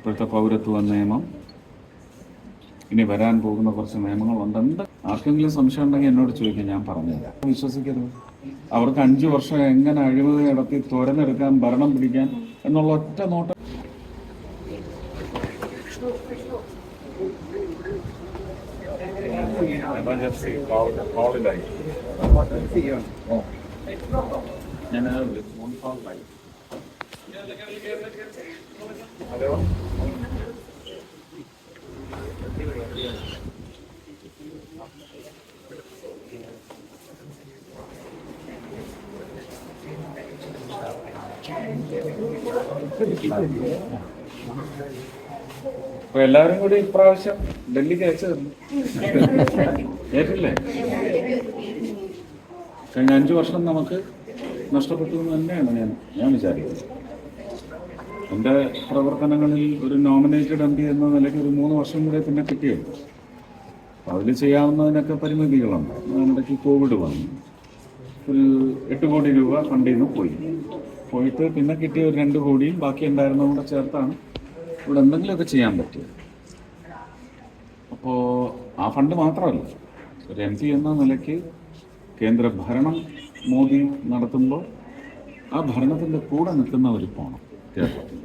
ഇപ്പോഴത്തെ പൗരത്വ നിയമം. ഇനി വരാൻ പോകുന്ന കുറച്ച് നിയമങ്ങളുണ്ട് എന്ത് ആർക്കെങ്കിലും സംശയം ഉണ്ടെങ്കിൽ എന്നോട് ചോദിക്കാം ഞാൻ പറഞ്ഞുതരാം. വിശ്വസിക്കരുത്. അവർക്ക് അഞ്ചു വർഷം എങ്ങനെ അഴിമതി നടത്തി തുരന്നെടുക്കാൻ ഭരണം പിടിക്കാൻ എന്നുള്ള ഒറ്റ നോട്ടം. ഞാൻ ഫോൺ കോളിലായി എല്ലാവരും കൂടി ഇപ്രാവശ്യം ഡൽഹിക്ക് അയച്ചു ഏറ്റില്ലേ കഴിഞ്ഞ അഞ്ചു വർഷം നമുക്ക് നഷ്ടപ്പെട്ടു എന്ന് തന്നെയാണ് ഞാൻ ഞാൻ വിചാരിക്കുന്നത്. എന്റെ പ്രവർത്തനങ്ങളിൽ ഒരു നോമിനേറ്റഡ് എം പി എന്ന നിലയ്ക്ക് ഒരു മൂന്ന് വർഷം കൂടെ പിന്നെ അപ്പോൾ അതിൽ ചെയ്യാവുന്നതിനൊക്കെ പരിമിതികളുണ്ട് അതിനിടയ്ക്ക് കോവിഡ് വന്നു. ഒരു എട്ട് കോടി രൂപ ഫണ്ടിൽ നിന്ന് പോയി. പോയിട്ട് പിന്നെ കിട്ടിയ ഒരു രണ്ട് കോടിയും ബാക്കി ഉണ്ടായിരുന്നതും കൂടെ ചേർത്താണ്. ഇവിടെ എന്തെങ്കിലുമൊക്കെ ചെയ്യാൻ പറ്റിയത് അപ്പോൾ ആ ഫണ്ട് മാത്രമല്ല. ഒരു എം പി എന്ന നിലയ്ക്ക് കേന്ദ്ര ഭരണം മോദി നടത്തുമ്പോൾ ആ ഭരണത്തിന്റെ കൂടെ നിൽക്കുന്നവർ പോകണം കേരളത്തിൽ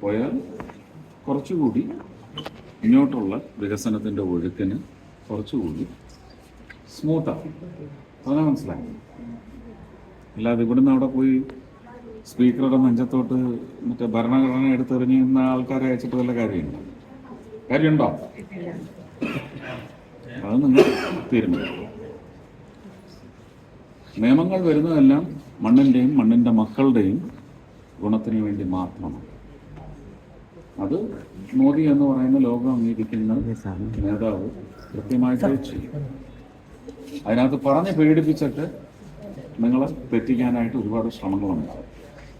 പോയാൽ കുറച്ചുകൂടി ഇങ്ങോട്ടുള്ള വികസനത്തിന്റെ ഒഴുക്കിന് കുറച്ചുകൂടി സ്മൂത്താണ് അതാണ് മനസ്സിലായി അല്ലാതെ ഇവിടുന്ന് അവിടെ പോയി സ്പീക്കറുടെ മഞ്ചത്തോട്ട് മറ്റേ ഭരണഘടന എടുത്തെറിഞ്ഞുന്ന ആൾക്കാരെ അയച്ചിട്ട് വല്ല കാര്യമുണ്ടോ? കാര്യമുണ്ടോ? അത് നിങ്ങൾ തീരുമാനിക്കും നിയമങ്ങൾ വരുന്നതെല്ലാം മണ്ണിന്റെയും മണ്ണിന്റെ മക്കളുടെയും ഗുണത്തിന് വേണ്ടി മാത്രമാണ്. അത് മോദി എന്ന് പറയുന്ന ലോകം അംഗീകരിക്കുന്ന നേതാവ് കൃത്യമായിട്ട് ചെയ്യും. അതിനകത്ത് പറഞ്ഞ് പേടിപ്പിച്ചിട്ട് നിങ്ങളെ തെറ്റിക്കാനായിട്ട് ഒരുപാട് ശ്രമങ്ങളുണ്ടാവും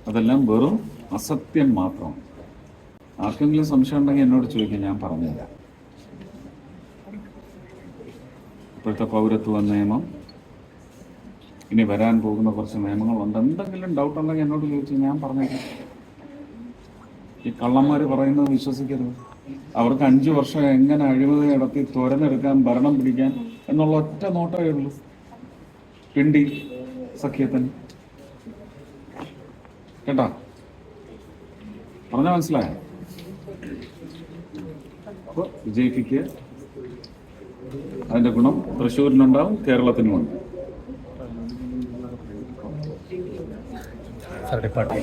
അതെല്ലാം വെറും അസത്യം മാത്രമാണ് ആർക്കെങ്കിലും സംശയം ഉണ്ടെങ്കിൽ എന്നോട് ചോദിക്കാൻ ഞാൻ പറഞ്ഞുതരാം. ഇപ്പോഴത്തെ പൗരത്വ നിയമം ഇനി വരാൻ പോകുന്ന കുറച്ച് നിയമങ്ങളുണ്ട്. എന്തെങ്കിലും ഡൗട്ട് ഉണ്ടെങ്കിൽ എന്നോട് ചോദിച്ചു ഞാൻ പറഞ്ഞേക്കാം. ഈ കള്ളന്മാർ പറയുന്നത് വിശ്വസിക്കരുത്. അവർക്ക് അഞ്ചു വർഷം എങ്ങനെ അഴിമതി നടത്തി തുരന്നെടുക്കാൻ ഭരണം പിടിക്കാൻ എന്നുള്ള ഒറ്റ നോട്ടമേ ഉള്ളൂ. പിണ്ടി സഖ്യത്തിന്. കേട്ടാ? പറഞ്ഞ മനസ്സിലായോ? അപ്പോൾ വിജയിപ്പിക്കുക അതിന്റെ ഗുണം തൃശ്ശൂരിനുണ്ടാവും കേരളത്തിനുമുണ്ട്. third department.